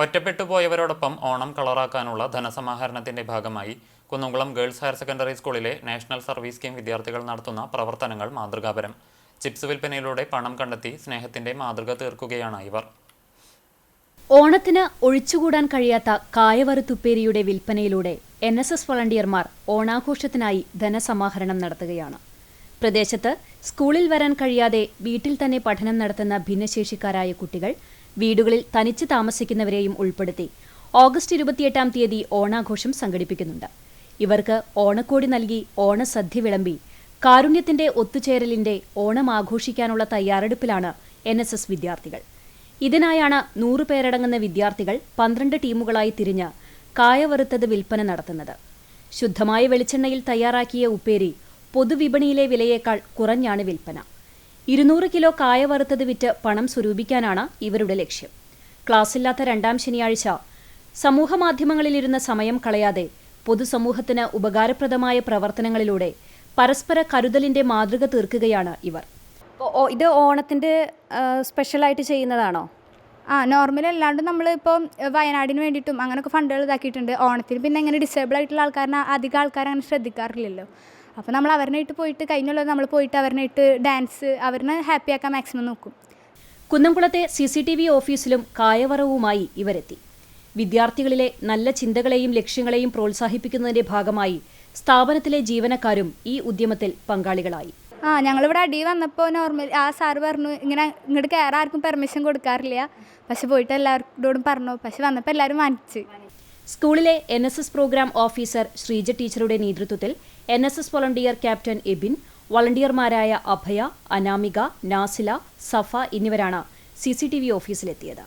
ഒറ്റപ്പെട്ടു പോയവരോടൊപ്പം ഓണം കളറാക്കാനുള്ള ധനസമാഹരണത്തിന്റെ ഭാഗമായി കുന്നംകുളം ഗേൾസ് ഹയർ സെക്കൻഡറി സ്കൂളിലെ നാഷണൽ സർവീസ് സ്കീം വിദ്യാർത്ഥികൾ നടത്തുന്ന പ്രവർത്തനങ്ങൾ മാതൃകാപരം. ചിപ്സ് വിൽപ്പനയിലൂടെ പണം കണ്ടെത്തി സ്നേഹത്തിന്റെ മാതൃക തീർക്കുകയാണ് ഇവർ. ഓണത്തിന് ഒഴിച്ചുകൂടാൻ കഴിയാത്ത കായവറുത്തുപ്പേരിയുടെ വിൽപ്പനയിലൂടെ എൻ എസ് എസ് വളണ്ടിയർമാർ ഓണാഘോഷത്തിനായി ധനസമാഹരണം നടത്തുകയാണ്. പ്രദേശത്ത് സ്കൂളിൽ വരാൻ കഴിയാതെ വീട്ടിൽ തന്നെ പഠനം നടത്തുന്ന ഭിന്നശേഷിക്കാരായ കുട്ടികൾ വീടുകളിൽ തനിച്ച് താമസിക്കുന്നവരെയും ഉൾപ്പെടുത്തി ഓഗസ്റ്റ് ഇരുപത്തിയെട്ടാം തീയതി ഓണാഘോഷം സംഘടിപ്പിക്കുന്നുണ്ട്. ഇവർക്ക് ഓണക്കോടി നൽകി ഓണസദ്യ വിളമ്പി കാരുണ്യത്തിന്റെ ഒത്തുചേരലിന്റെ ഓണം ആഘോഷിക്കാനുള്ള തയ്യാറെടുപ്പിലാണ് എൻ എസ് എസ് വിദ്യാർത്ഥികൾ. ഇതിനായാണ് നൂറ് പേരടങ്ങുന്ന വിദ്യാർത്ഥികൾ പന്ത്രണ്ട് ടീമുകളായി തിരിഞ്ഞ് കായവറുത്തത് വിൽപ്പന നടത്തുന്നത്. ശുദ്ധമായ വെളിച്ചെണ്ണയിൽ തയ്യാറാക്കിയ ഉപ്പേരി പൊതുവിപണിയിലെ വിലയേക്കാൾ കുറഞ്ഞാണ് വിൽപ്പന. ഇരുന്നൂറ് കിലോ കായ വറുത്തത് വിറ്റ് പണം സ്വരൂപിക്കാനാണ് ഇവരുടെ ലക്ഷ്യം. ക്ലാസ്സില്ലാത്ത രണ്ടാം ശനിയാഴ്ച സമൂഹമാധ്യമങ്ങളിലിരുന്ന സമയം കളയാതെ പൊതുസമൂഹത്തിന് ഉപകാരപ്രദമായ പ്രവർത്തനങ്ങളിലൂടെ പരസ്പര കരുതലിന്റെ മാതൃക തീർക്കുകയാണ് ഇവർ. ഇത് ഓണത്തിന്റെ സ്പെഷ്യലായിട്ട് ചെയ്യുന്നതാണോ? ആ നോർമൽ അല്ലാണ്ട് നമ്മൾ ഇപ്പോൾ വയനാടിന് വേണ്ടിയിട്ടും അങ്ങനെയൊക്കെ ഫണ്ടുകൾ ഇതാക്കിയിട്ടുണ്ട്. ഓണത്തിന് പിന്നെ എങ്ങനെ ഡിസേബിൾ ആയിട്ടുള്ള ആൾക്കാരനെ അധികം ആൾക്കാർ അങ്ങനെ ശ്രദ്ധിക്കാറില്ലല്ലോ. അപ്പോൾ നമ്മൾ അവരിനായിട്ട് പോയിട്ട് കഴിഞ്ഞുള്ളത് നമ്മൾ പോയിട്ട് അവരിനായിട്ട് ഡാൻസ് അവരിനെ ഹാപ്പി ആക്കാൻ മാക്സിമം നോക്കും. കുന്നംകുളത്തെ സി സി ടി വി ഓഫീസിലും കായവറവുമായി ഇവരെത്തി. വിദ്യാർത്ഥികളിലെ നല്ല ചിന്തകളെയും ലക്ഷ്യങ്ങളെയും പ്രോത്സാഹിപ്പിക്കുന്നതിന്റെ ഭാഗമായി സ്ഥാപനത്തിലെ ജീവനക്കാരും ഈ ഉദ്യമത്തിൽ പങ്കാളികളായി. ആ ഞങ്ങളിവിടെ അടി വന്നപ്പോൾ നോർമൽ ആ സാറ് പറഞ്ഞു ഇങ്ങനെ ഇങ്ങോട്ട് കയറാൻ ആർക്കും പെർമിഷൻ കൊടുക്കാറില്ല. പക്ഷെ പോയിട്ട് എല്ലാവരോടും പറഞ്ഞു പക്ഷെ വന്നപ്പോൾ എല്ലാവരും വാങ്ങിച്ച്. സ്കൂളിലെ N S S programme officer Sreeja ടീച്ചറുടെ നേതൃത്വത്തിൽ N S S volunteer captain Ebin വളണ്ടിയർമാരായ Abhaya Anamika Nasila Safa എന്നിവരാണ് സി സി ടി വി ഓഫീസിലെത്തിയത്.